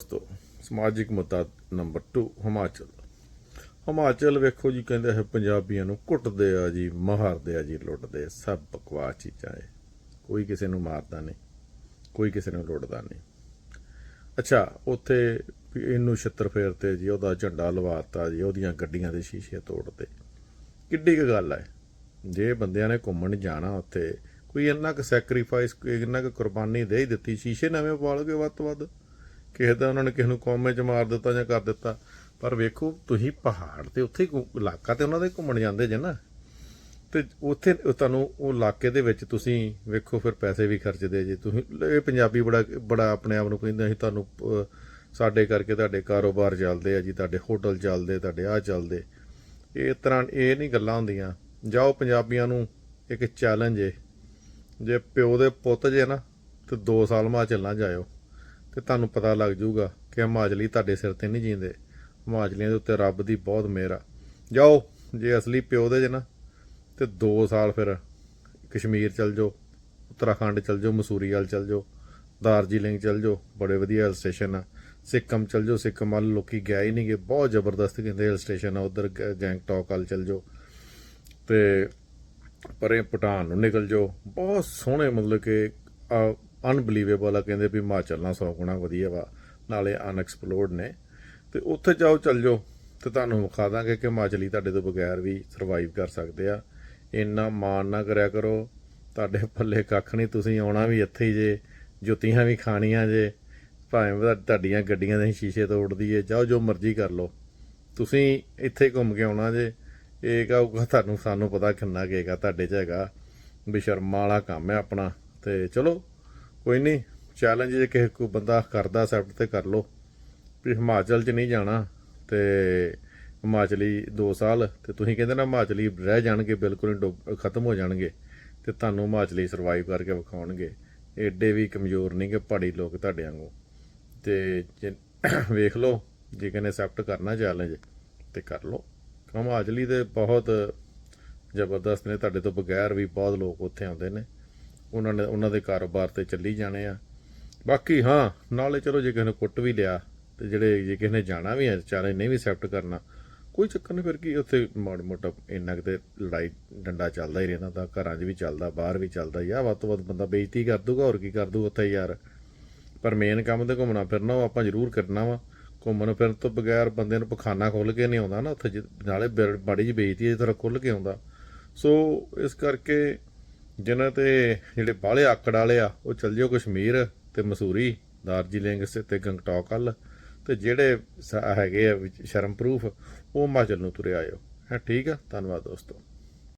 ਦੋਸਤੋ ਸਮਾਜਿਕ ਮੁੱਦਾ ਨੰਬਰ 2 ਹਿਮਾਚਲ। ਹਿਮਾਚਲ ਵੇਖੋ ਜੀ, ਕਹਿੰਦੇ ਹੈ, ਪੰਜਾਬੀਆਂ ਨੂੰ ਕੁੱਟਦੇ ਆ ਜੀ, ਮਾਰਦੇ ਆ ਜੀ, ਲੁੱਟਦੇ ਸਭ ਬਕਵਾਸ ਚੀਜ਼ਾਂ ਏ ਕੋਈ ਕਿਸੇ ਨੂੰ ਮਾਰਦਾ ਨਹੀਂ, ਕੋਈ ਕਿਸੇ ਨੂੰ ਲੁੱਟਦਾ ਨਹੀਂ। ਅੱਛਾ, ਉੱਥੇ ਇਹਨੂੰ ਛਿੱਤਰ ਫੇਰਤੇ ਜੀ, ਉਹਦਾ ਝੰਡਾ ਲਵਾਤਾ ਜੀ, ਉਹਦੀਆਂ ਗੱਡੀਆਂ ਦੇ ਸ਼ੀਸ਼ੇ ਤੋੜਤੇ। ਕਿੱਡੀ ਕੁ ਗੱਲ ਹੈ। ਜੇ ਬੰਦਿਆਂ ਨੇ ਘੁੰਮਣ ਜਾਣਾ ਉੱਥੇ, ਕੋਈ ਇੰਨਾ ਕੁ ਸੈਕਰੀਫਾਈਸ ਇੰਨਾ ਕੁ ਕੁਰਬਾਨੀ ਦੇ ਹੀ ਦਿੱਤੀ, ਸ਼ੀਸ਼ੇ ਨਵੇਂ ਪਾਲੋਗੇ ਵੱਧ ਤੋਂ ਵੱਧ। ਕਿਸੇ ਦਾ ਉਹਨਾਂ ਨੇ ਕਿਸੇ ਨੂੰ ਕੌਮੇ 'ਚ ਮਾਰ ਦਿੱਤਾ ਜਾਂ ਕਰ ਦਿੱਤਾ। ਪਰ ਵੇਖੋ, ਤੁਸੀਂ ਪਹਾੜ ਤੇ ਉੱਥੇ ਹੀ ਇਲਾਕਾ ਤੇ ਉਹਨਾਂ ਦੇ ਘੁੰਮਣ ਜਾਂਦੇ ਜੇ ਨਾ। ਤੇ ਉੱਥੇ ਤੁਹਾਨੂੰ ਉਹ ਇਲਾਕੇ ਦੇ ਵਿੱਚ ਤੁਸੀਂ ਵੇਖੋ ਫਿਰ ਪੈਸੇ ਵੀ ਖਰਚਦੇ ਜੇ। ਤੁਸੀਂ ਇਹ ਪੰਜਾਬੀ ਬੜਾ ਬੜਾ ਆਪਣੇ ਆਪ ਨੂੰ ਕਹਿੰਦੇ ਅਸੀਂ ਤੁਹਾਨੂੰ ਸਾਡੇ ਕਰਕੇ ਤੁਹਾਡੇ ਕਾਰੋਬਾਰ ਚੱਲਦੇ ਆ ਜੀ, ਤੁਹਾਡੇ ਹੋਟਲ ਚੱਲਦੇ, ਤੁਹਾਡੇ ਆ ਚੱਲਦੇ। ਇਹ ਤਰ੍ਹਾਂ ਇਹ ਨਹੀਂ ਗੱਲਾਂ ਹੁੰਦੀਆਂ। ਜਾਓ ਪੰਜਾਬੀਆਂ ਨੂੰ ਇੱਕ ਚੈਲੰਜ ਏ। ਜੇ ਪਿਓ ਦੇ ਪੁੱਤ ਜੇ ਨਾ, ਤੇ 2 ਸਾਲ ਹਿਮਾਚਲ ਚੱਲਣਾ ਜਾਇਓ। ਤੇ ਤੁਹਾਨੂੰ ਪਤਾ ਲੱਗ ਜਾਊਗਾ ਕਿ ਹਿਮਾਚਲੀ ਤੁਹਾਡੇ ਸਿਰ ਤੇ ਨਹੀਂ ਜੀਂਦੇ। ਹਿਮਾਚਲੀਆਂ ਦੇ ਉੱਤੇ ਰੱਬ ਦੀ ਬਹੁਤ ਮਿਹਰ ਆ। ਜਾਓ, ਜੇ ਅਸਲੀ ਪਿਓ ਦੇ ਜੇ ਨਾ, ਤੇ 2 ਸਾਲ ਫਿਰ ਕਸ਼ਮੀਰ ਚਲ ਜਾਓ, ਉੱਤਰਾਖੰਡ ਚਲ ਜਾਓ ਮਸੂਰੀ ਵੱਲ ਚਲ ਜਾਓ, ਦਾਰਜੀਲਿੰਗ ਚਲ ਜਾਓ, ਬੜੇ ਵਧੀਆ ਹਿਲ ਸਟੇਸ਼ਨ ਆ। ਸਿੱਕਮ ਚਲ ਜਾਓ, ਸਿੱਕਮ ਵੱਲ ਲੋਕੀ ਗਿਆ ਹੀ ਨਹੀਂਗੇ ਬਹੁਤ ਜ਼ਬਰਦਸਤ ਕਹਿੰਦੇ ਹਿਲ ਸਟੇਸ਼ਨ ਆ, ਉਧਰ ਗੈਂਗਟੌਕ ਵੱਲ ਚਲ ਜਾਓ। ਤੇ ਪਰੇ ਭੂਟਾਨ ਨੂੰ ਨਿਕਲ ਜਾਓ, ਬਹੁਤ ਸੋਹਣੇ ਮਤਲਬ ਕਿ ਅਨਬਲੀਵੇਬਲ ਆ, ਕਹਿੰਦੇ ਵੀ ਹਿਮਾਚਲ ਨਾਲ 100 ਗੁਣਾ ਵਧੀਆ ਵਾ, ਨਾਲੇ ਅਨਐਕਸਪਲੋਰਡ ਨੇ। ਤੇ ਉੱਥੇ ਜਾਓ, ਚੱਲ ਜਾਓ, ਤੇ ਤੁਹਾਨੂੰ ਵਿਖਾ ਦਾਂਗੇ ਕਿ ਹਿਮਾਚਲੀ ਤੁਹਾਡੇ ਤੋਂ ਬਗੈਰ ਵੀ ਸਰਵਾਈਵ ਕਰ ਸਕਦੇ ਆ। ਇੰਨਾ ਮਾਣ ਨਾ ਕਰਿਆ ਕਰੋ, ਤੁਹਾਡੇ ਪੱਲੇ ਕੱਖ ਨਹੀਂ, ਤੁਸੀਂ ਆਉਣਾ ਵੀ ਇੱਥੇ ਹੀ ਜੇ, ਜੁੱਤੀਆਂ ਵੀ ਖਾਣੀਆਂ ਜੇ, ਭਾਵੇਂ ਤੁਹਾਡੀਆਂ ਗੱਡੀਆਂ ਦੇ ਸ਼ੀਸ਼ੇ ਤੋੜਦੀ ਏ, ਜਾਓ, ਜੋ ਮਰਜ਼ੀ ਕਰ ਲਓ। ਤੁਸੀਂ ਇੱਥੇ ਘੁੰਮ ਕੇ ਆਉਣਾ ਜੇ, ਇਹ ਕਹੂਗਾ ਤੁਹਾਨੂੰ, ਸਾਨੂੰ ਪਤਾ ਕਿੰਨਾ ਕੇਗਾ ਤੁਹਾਡੇ 'ਚ ਹੈਗਾ ਵੀ ਵਾਲਾ ਕੰਮ ਹੈ ਆਪਣਾ। ਤੇ ਚਲੋ ਕੋਈ ਨਹੀਂ ਚੈਲੰਜ ਜੇ ਕਿਸੇ ਕੋਈ ਬੰਦਾ ਕਰਦਾ ਅਸੈਪਟ ਤੇ ਕਰ ਲਓ। ਵੀ ਹਿਮਾਚਲ 'ਚ ਨਹੀਂ ਜਾਣਾ ਤੇ ਹਿਮਾਚਲੀ 2 ਸਾਲ, ਤੇ ਤੁਸੀਂ ਕਹਿੰਦੇ ਨਾ ਹਿਮਾਚਲੀ ਰਹਿ ਜਾਣਗੇ, ਬਿਲਕੁਲ ਹੀ ਡੁੱਬ- ਖਤਮ ਹੋ ਜਾਣਗੇ, ਤੇ ਤੁਹਾਨੂੰ ਹਿਮਾਚਲੀ ਸਰਵਾਈਵ ਕਰਕੇ ਵਿਖਾਉਣਗੇ। ਐਡੇ ਵੀ ਕਮਜ਼ੋਰ ਨਹੀਂ ਕਿ ਪਹਾੜੀ ਲੋਕ ਤੁਹਾਡੇ ਵਾਂਗੂ। ਤੇ ਜੇ ਵੇਖ ਲਓ, ਜੇ ਕਹਿੰਦੇ ਅਸੈਪਟ ਕਰਨਾ ਚੈਲੰਜ ਤੇ ਕਰ ਲਓ। ਹਿਮਾਚਲੀ ਦੇ ਬਹੁਤ ਜ਼ਬਰਦਸਤ ਨੇ, ਤੁਹਾਡੇ ਤੋਂ ਬਗੈਰ ਵੀ ਬਹੁਤ ਲੋਕ ਉੱਥੇ ਆਉਂਦੇ ਨੇ। ਉਹਨਾਂ ਨੇ, ਉਹਨਾਂ ਦੇ ਕਾਰੋਬਾਰ ਤੇ ਚੱਲੀ ਜਾਣੇ ਆ। ਬਾਕੀ ਹਾਂ, ਨਾਲੇ ਚਲੋ ਜੇ ਕਿਸੇ ਨੇ ਕੁੱਟ ਵੀ ਲਿਆ ਤੇ ਜਿਹੜੇ, ਜੇ ਕਿਸੇ ਨੇ ਜਾਣਾ ਵੀ ਹੈ ਚਾਰੇ ਨਹੀਂ ਵੀ ਅਸੈਪਟ ਕਰਨਾ, ਕੋਈ ਚੱਕਰ ਨਹੀਂ ਫਿਰ ਕੀ ਉੱਥੇ ਮਾੜਾ ਮੋਟਾ ਇੰਨਾ ਕੁ ਤੇ ਲੜਾਈ ਡੰਡਾ ਚੱਲਦਾ ਹੀ ਰਹਿੰਦਾ, ਤਾਂ ਘਰਾਂ 'ਚ ਵੀ ਚੱਲਦਾ, ਬਾਹਰ ਵੀ ਚੱਲਦਾ ਯਾ ਵੱਧ ਤੋਂ ਵੱਧ ਬੰਦਾ ਬੇਇੱਜ਼ਤੀ ਕਰ ਦੂਗਾ, ਹੋਰ ਕੀ ਕਰ ਦੂ ਉੱਥੇ ਯਾਰ। ਪਰ ਮੇਨ ਕੰਮ ਤੇ ਘੁੰਮਣਾ ਫਿਰਨਾ, ਉਹ ਆਪਾਂ ਜ਼ਰੂਰ ਕਰਨਾ ਵਾ। ਘੁੰਮਣ ਫਿਰਨ ਤੋਂ ਬਗੈਰ ਬੰਦੇ ਨੂੰ ਪਖਾਨਾ ਖੋਲ ਕੇ ਨਹੀਂ ਆਉਂਦਾ ਨਾ ਉੱਥੇ, ਜਿ- ਨਾਲੇ ਬਿਰ- ਬੜੀ ਜਿਹੀ ਬੇਇੱਜ਼ਤੀ ਹੈ ਤਰ੍ਹਾਂ ਖੁੱਲ ਕੇ ਆਉਂਦਾ। ਸੋ, ਇਸ ਕਰਕੇ ਜਿਨ੍ਹਾਂ ਤੇ ਜਿਹੜੇ ਬਾਹਲੇ ਆਕੜ ਵਾਲੇ ਆ, ਉਹ ਚੱਲ ਜਿਓ ਕਸ਼ਮੀਰ ਤੇ ਮਸੂਰੀ, ਦਾਰਜੀਲਿੰਗ ਸ- ਤੇ ਗੰਗਟੋਕ ਵੱਲ ਤੇ ਜਿਹੜੇ ਸ- ਹੈਗੇ ਆ ਵਿੱਚ ਸ਼ਰਮ ਪ੍ਰੂਫ ਉਹ ਹਿਮਾਚਲ ਨੂੰ ਤੁਰੇ ਆਇਓ। ਹੈ, ਠੀਕ ਆ? ਧੰਨਵਾਦ ਦੋਸਤੋ।